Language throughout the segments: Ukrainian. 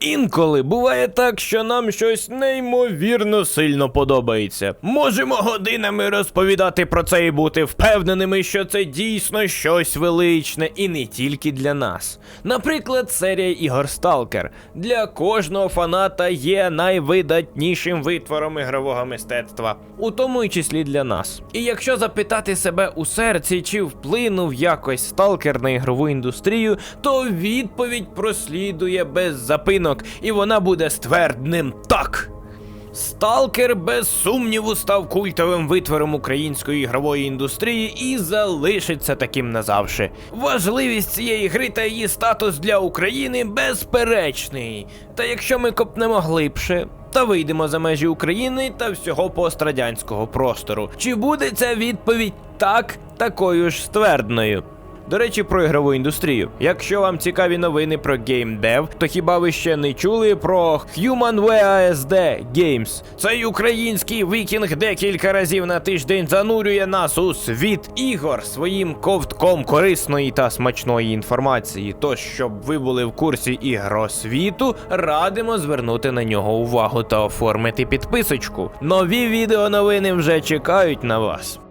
Інколи буває так, що нам щось неймовірно сильно подобається. Можемо годинами розповідати про це і бути впевненими, що це дійсно щось величне і не тільки для нас. Наприклад, серія ігор Stalker для кожного фаната є найвидатнішим витвором ігрового мистецтва, у тому і числі для нас. І якщо запитати себе у серці, чи вплинув якось сталкер на ігрову індустрію, то відповідь прослідує без запинок, і вона буде ствердним так. Сталкер без сумніву став культовим витвором української ігрової індустрії і залишиться таким назавжди. Важливість цієї гри та її статус для України безперечний. Та якщо ми копнемо глибше. Та вийдемо за межі України та всього пострадянського простору. Чи буде ця відповідь так, такою ж ствердною? До речі, про ігрову індустрію. Якщо вам цікаві новини про геймдев, то хіба ви ще не чули про Human VASD Games? Цей український вікінг декілька разів на тиждень занурює нас у світ ігор своїм ковтком корисної та смачної інформації. Тож, щоб ви були в курсі ігросвіту, радимо звернути на нього увагу та оформити підписочку. Нові відеоновини вже чекають на вас. –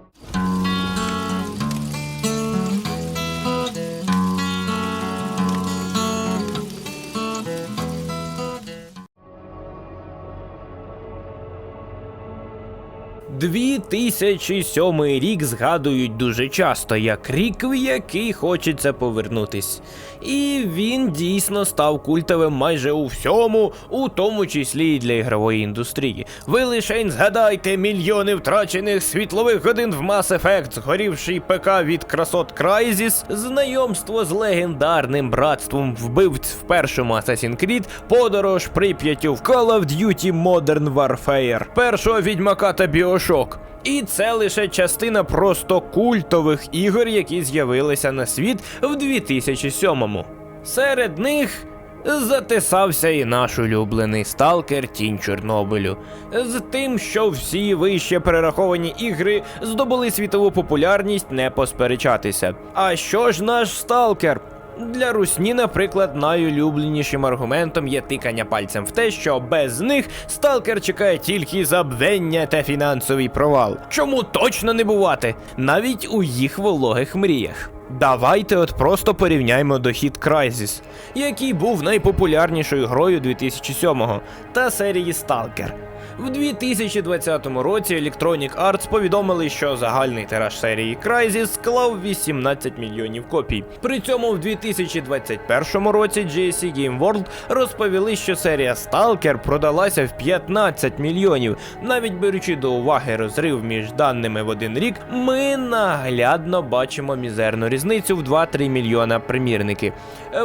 2007 рік згадують дуже часто як рік, в який хочеться повернутись. І він дійсно став культовим майже у всьому, у тому числі і для ігрової індустрії. Ви лишень згадайте мільйони втрачених світлових годин в Mass Effect, згорівший ПК від красот Crysis, знайомство з легендарним братством вбивць в першому Assassin's Creed, подорож Прип'яттю в Call of Duty Modern Warfare, першого відьмака та Біошок. І це лише частина просто культових ігор, які з'явилися на світ в 2007-му. Серед них затисався і наш улюблений сталкер Тінь Чорнобилю. З тим, що всі вище перераховані ігри здобули світову популярність, не посперечатися. А що ж наш сталкер? Для русні, наприклад, найулюбленішим аргументом є тикання пальцем в те, що без них сталкер чекає тільки забвення та фінансовий провал. Чому точно не бувати? Навіть у їх вологих мріях. Давайте от просто порівняймо дохід Crysis, який був найпопулярнішою грою 2007-го, та серії Stalker. В 2020 році Electronic Arts повідомили, що загальний тираж серії Crysis склав 18 мільйонів копій. При цьому в 2021 році GSC Game World розповіли, що серія Stalker продалася в 15 мільйонів. Навіть беручи до уваги розрив між даними в один рік, ми наглядно бачимо мізерну різницю в 2-3 мільйона примірники.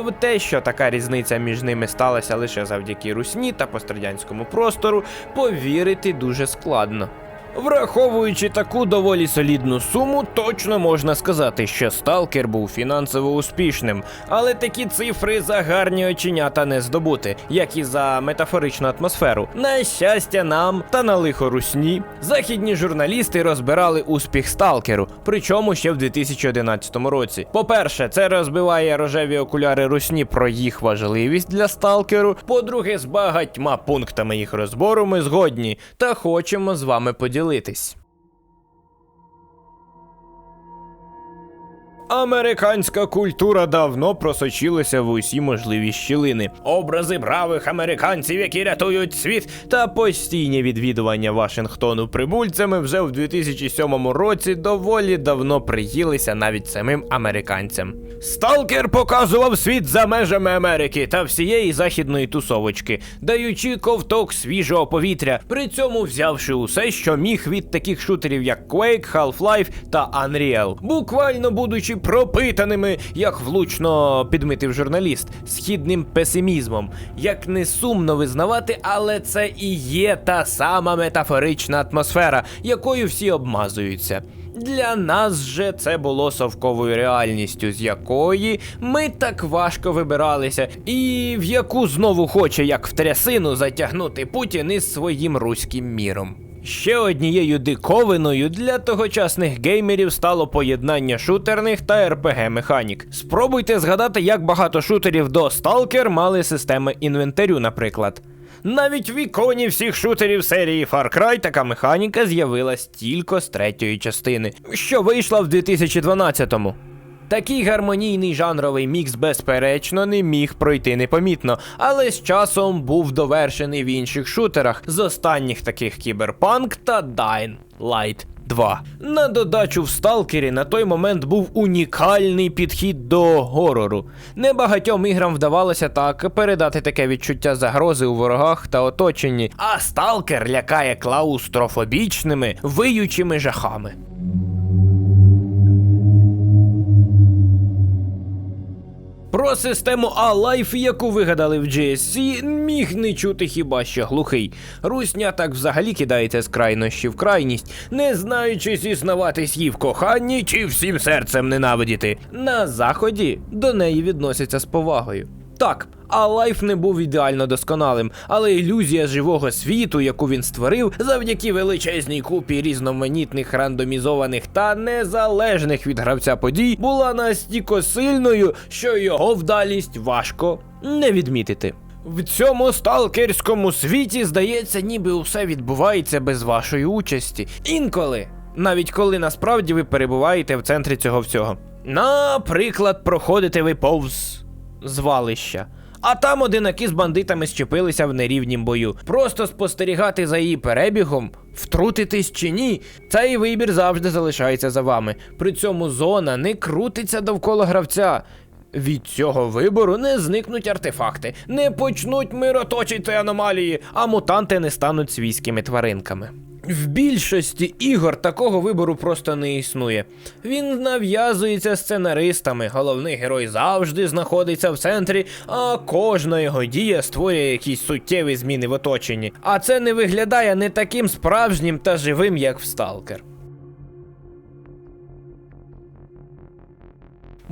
В те, що така різниця між ними сталася лише завдяки русні та пострадянському простору, повірити дуже складно. Враховуючи таку доволі солідну суму, точно можна сказати, що сталкер був фінансово успішним, але такі цифри за гарні оченята не здобути, як і за метафоричну атмосферу. На щастя, нам та на лихо русні західні журналісти розбирали успіх сталкеру, причому ще в 2011 році. По-перше, це розбиває рожеві окуляри русні про їх важливість для сталкеру. По-друге, з багатьма пунктами їх розбору ми згодні та хочемо з вами поділитись. Американська культура давно просочилася в усі можливі щілини. Образи бравих американців, які рятують світ, та постійні відвідування Вашингтону прибульцями вже в 2007 році доволі давно приїлися навіть самим американцям. Сталкер показував світ за межами Америки та всієї західної тусовочки, даючи ковток свіжого повітря, при цьому взявши усе, що міг від таких шутерів, як Quake, Half-Life та Unreal, буквально будучи пропитаними, як влучно підмитив журналіст, східним песимізмом. Як не сумно визнавати, але це і є та сама метафорична атмосфера, якою всі обмазуються. Для нас же це було совковою реальністю, з якої ми так важко вибиралися, і в яку знову хоче, як в трясину, затягнути Путін із своїм руським міром. Ще однією диковиною для тогочасних геймерів стало поєднання шутерних та РПГ механік. Спробуйте згадати, як багато шутерів до Stalker мали системи інвентарю, наприклад. Навіть в іконі всіх шутерів серії Far Cry така механіка з'явилась тільки з третьої частини, що вийшла в 2012-му. Такий гармонійний жанровий мікс, безперечно, не міг пройти непомітно, але з часом був довершений в інших шутерах, з останніх таких Кіберпанк та Dying Light 2. На додачу в Сталкері на той момент був унікальний підхід до горору. Небагатьом іграм вдавалося так передати таке відчуття загрози у ворогах та оточенні, а Сталкер лякає клаустрофобічними, виючими жахами. Про систему A-Life, яку вигадали в GSC, міг не чути хіба що глухий. Русня так взагалі кидається з крайнощі в крайність, не знаючи зіснуватись їй в коханні чи всім серцем ненавидіти. На заході до неї відносяться з повагою. Так, а лайф не був ідеально досконалим, але ілюзія живого світу, яку він створив, завдяки величезній купі різноманітних рандомізованих та незалежних від гравця подій, була настільки сильною, що його вдалість важко не відмітити. В цьому сталкерському світі, здається, ніби усе відбувається без вашої участі. Інколи, навіть коли насправді ви перебуваєте в центрі цього всього. Наприклад, проходите ви повз звалища. А там одинаки з бандитами щепилися в нерівнім бою. Просто спостерігати за її перебігом, втрутитись чи ні, цей вибір завжди залишається за вами. При цьому зона не крутиться довкола гравця. Від цього вибору не зникнуть артефакти, не почнуть мироточити аномалії, а мутанти не стануть свійськими тваринками. В більшості ігор такого вибору просто не існує. Він нав'язується сценаристами, головний герой завжди знаходиться в центрі, а кожна його дія створює якісь суттєві зміни в оточенні. А це не виглядає не таким справжнім та живим, як в Сталкер.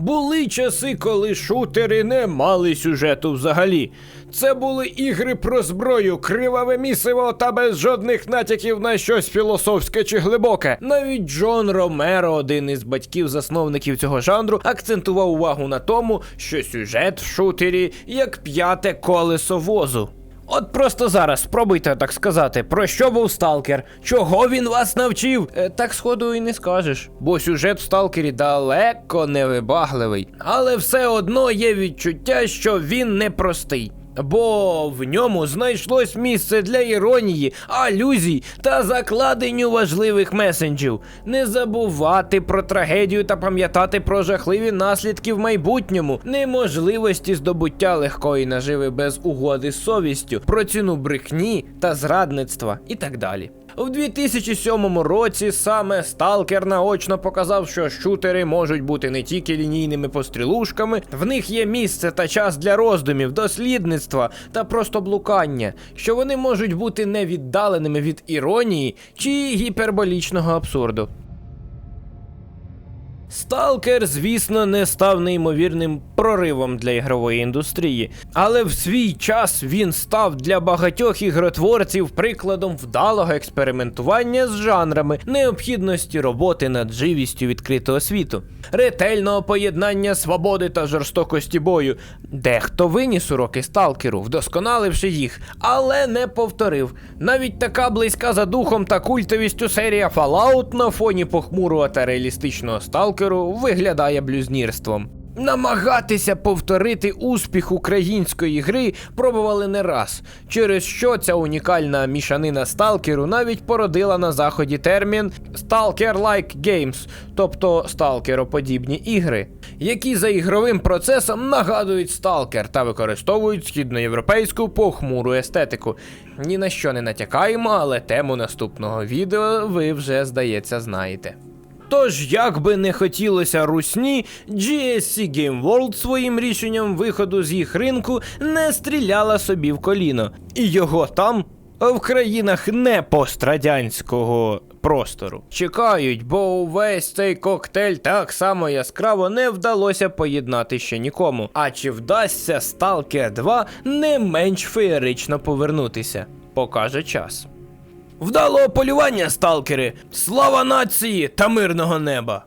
Були часи, коли шутери не мали сюжету взагалі. Це були ігри про зброю, криваве місиво та без жодних натяків на щось філософське чи глибоке. Навіть Джон Ромеро, один із батьків-засновників цього жанру, акцентував увагу на тому, що сюжет в шутері як п'яте колесо возу. От просто зараз спробуйте так сказати, про що був сталкер, чого він вас навчив. Е, так сходу і не скажеш, бо сюжет в сталкері далеко не вибагливий. Але все одно є відчуття, що він непростий. Бо в ньому знайшлось місце для іронії, алюзій та закладенню важливих месенджів. Не забувати про трагедію та пам'ятати про жахливі наслідки в майбутньому, неможливості здобуття легкої наживи без угоди з совістю, про ціну брехні та зрадництва і так далі. У 2007 році саме Сталкер наочно показав, що шутери можуть бути не тільки лінійними пострілушками, в них є місце та час для роздумів, дослідництва та просто блукання, що вони можуть бути невіддаленими від іронії чи гіперболічного абсурду. Сталкер, звісно, не став неймовірним проривом для ігрової індустрії, але в свій час він став для багатьох ігротворців прикладом вдалого експериментування з жанрами, необхідності роботи над живістю відкритого світу, ретельного поєднання свободи та жорстокості бою. Дехто виніс уроки сталкеру, вдосконаливши їх, але не повторив. Навіть така близька за духом та культовістю серія Fallout на фоні похмурого та реалістичного сталкеру виглядає блюзнірством. Намагатися повторити успіх української гри пробували не раз, через що ця унікальна мішанина сталкеру навіть породила на заході термін Stalker-like Games, тобто сталкероподібні ігри, які за ігровим процесом нагадують сталкер та використовують східноєвропейську похмуру естетику. Ні на що не натякаємо, але тему наступного відео ви вже здається знаєте. Тож, як би не хотілося русні, GSC Game World своїм рішенням виходу з їх ринку не стріляла собі в коліно, і його там, в країнах не пострадянського простору, чекають, бо увесь цей коктейль так само яскраво не вдалося поєднати ще нікому. А чи вдасться Stalker 2 не менш феєрично повернутися? Покаже час. Вдалого полювання, сталкери! Слава нації та мирного неба!